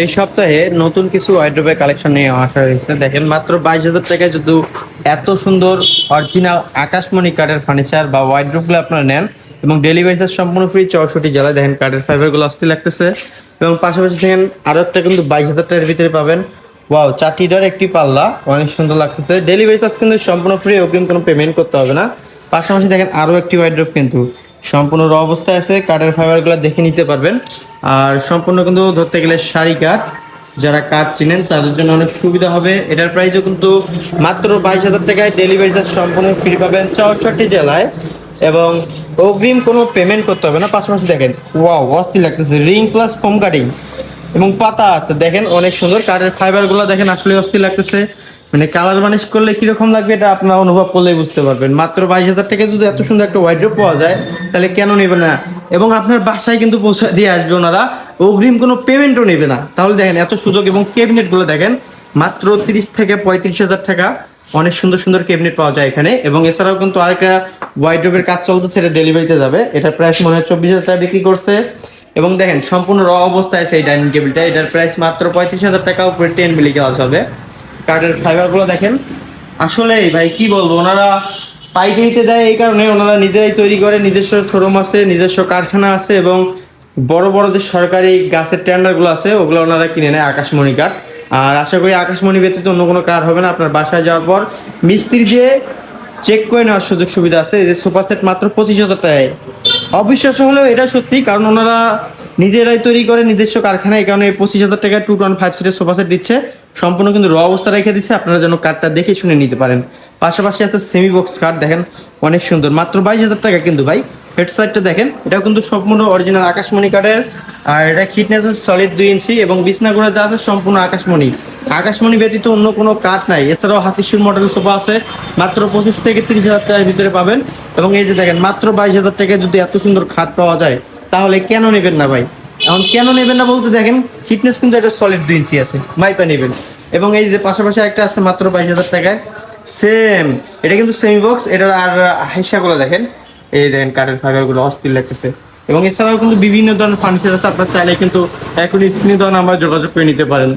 এই সপ্তাহে নতুন কিছু ওয়াইড্রোবের কালেকশন নিয়ে আসা হয়েছে। দেখেন, মাত্র বাইশ হাজার টাকায় যদি এত সুন্দর অরিজিনাল আকাশমণি কাঠের ফার্নিচার বা ওয়াইড্রোবগুলো আপনারা নেন এবং ডেলিভারি চার্জ সম্পূর্ণ ফ্রি চৌষট্টি জেলায়, দেখেন, কাঠের ফাইবারগুলো অস্থি লাগতেছে। এবং পাশাপাশি দেখেন আরও একটা কিন্তু বাইশ হাজার টাকার ভিতরে পাবেন। ওয়াও চারটিটার একটি পাল্লা, অনেক সুন্দর লাগতেছে। ডেলিভারি চার্জ কিন্তু সম্পূর্ণ ফ্রি অগ্রিম কোনো পেমেন্ট করতে হবে না। পাশাপাশি দেখেন আরও একটি ওয়াইড্রোপ কিন্তু সম্পূর্ণ র অবস্থায় আছে। কাঠের ফাইবারগুলো দেখে নিতে পারবেন। আর সম্পূর্ণ কিন্তু ধরতে গেলে শাড়ি কাঠ। যারা কাঠ চিনেন, তাদের জন্য অনেক সুবিধা হবে। এটার প্রাইসও কিন্তু মাত্র বাইশ হাজার টাকায় ডেলিভারি চার্জ সম্পূর্ণ ফ্রি পাবেন চৌষট্টি জেলায়। এবং অগ্রিম কোনো পেমেন্ট করতে হবে না। পাশাপাশি দেখেন ওয়াও অস্থির লাগতেছে। রিং প্লাস ফোম কাটিং এবং পাতা আছে। দেখেন, অনেক সুন্দর। কাঠের ফাইবারগুলো দেখেন, আসলে অস্থির লাগতেছে। মানে কালার বানিশ করলে কীরকম লাগবে এটা আপনারা অনুভব করলেই বুঝতে পারবেন। মাত্র বাইশ হাজার টাকা যদি এত সুন্দর একটা ওয়াইড্রোপ পাওয়া যায়, তাহলে কেন নেবে না? এবং আপনার বাসায় কিন্তু পৌঁছে দিয়ে আসবে ওনারা। অগ্রিম কোনো পেমেন্টও নেবে না। তাহলে দেখেন, এত সুযোগ এবং ক্যাবিনেটগুলো দেখেন, মাত্র তিরিশ থেকে পঁয়ত্রিশ হাজার টাকা। অনেক সুন্দর সুন্দর ক্যাবিনেট পাওয়া যায় এখানে। এবং এছাড়াও কিন্তু আরেকটা ওয়াইড্রোপের কাজ চলতে সেটা ডেলিভারিতে যাবে। এটার প্রাইস মনে হয় চব্বিশ হাজার টাকা বিক্রি করছে। এবং দেখেন, সম্পূর্ণ র অবস্থায় আছে এই ডাইনিং টেবিলটা এটার প্রাইস মাত্র পঁয়ত্রিশ হাজার টাকা, উপরে টেন মিলি কাজ হবে কার্ডের ফাইবারগুলো দেখেন। আসলেই ভাই, কি বলব? ওনারা পাইকারিতে দেয় এই কারণে ওনারা নিজেরাই তৈরি করে, নিজস্ব শোরুম আছে, নিজস্ব কারখানা আছে এবং বড় বড় যে সরকারি গাছের টেন্ডারগুলো আছে, ওগুলো ওনারা কিনে নেয় আকাশমণি কাঠ। আর আশা করি আকাশমণি ব্যতীত অন্য কোনো কার হবে না। আপনার বাসায় যাওয়ার পর মিস্ত্রি যে চেক করে নেওয়ার সুযোগ সুবিধা আছে যে সোফা সেট মাত্র পঁচিশ হাজার টাকায়। অবিশ্বাস্য হলেও এটা সত্যি, কারণ ওনারা নিজেরাই তৈরি করে নিজস্ব কারখানায় এই কারণে পঁচিশ হাজার টাকায় টু টোয়েন্টি ফাইভ সিটের সোফা সেট দিচ্ছে। সম্পূর্ণ কিন্তু র অবস্থা রেখে দিচ্ছে, আপনারা যেন কাঠটা দেখে শুনে নিতে পারেন। পাশাপাশি আছে সেমি বক্স কাঠ দেখেন অনেক সুন্দর। মাত্র বাইশ হাজার টাকা কিন্তু ভাই হেড সাইডটা দেখেন এটা কিন্তু সম্পূর্ণ অরিজিনাল আকাশমণি কাঠের আর এটা ফিটনেস সলিড দুই ইঞ্চি এবং বিছনাগুলো যা আছে সম্পূর্ণ আকাশমণি। আকাশমণি ব্যতীত অন্য কোনো কাঠ নাই। এছাড়াও হাতিশুর মডেল সোফা আছে, মাত্র পঁচিশ থেকে তিরিশ হাজার টাকার ভিতরে পাবেন। এবং এই যে দেখেন, মাত্র বাইশ হাজার টাকায় যদি এত সুন্দর খাট পাওয়া যায় তাহলে কেন নেবেন না ভাই? এখন কেন নেবেন না বলতে দেখেন ফিটনেস কিন্তু একটা সলিড দুই ইঞ্চি আছে, মাইপা নেবেন। এবং এই যে পাশাপাশি একটা আছে মাত্র বাইশ হাজার টাকায় সেম এটা কিন্তু সেমি বক্স এটার আর হিসাগুলো দেখেন। এই দেখেন কাঠের ফাইবারগুলো অস্থির লাগতেছে। এবং এছাড়াও কিন্তু বিভিন্ন ধরনের ফার্নিচার আছে, আপনার চাইলে কিন্তু এখন স্ক্রিনে দেওয়া আমরা যোগাযোগ করে নিতে পারেন।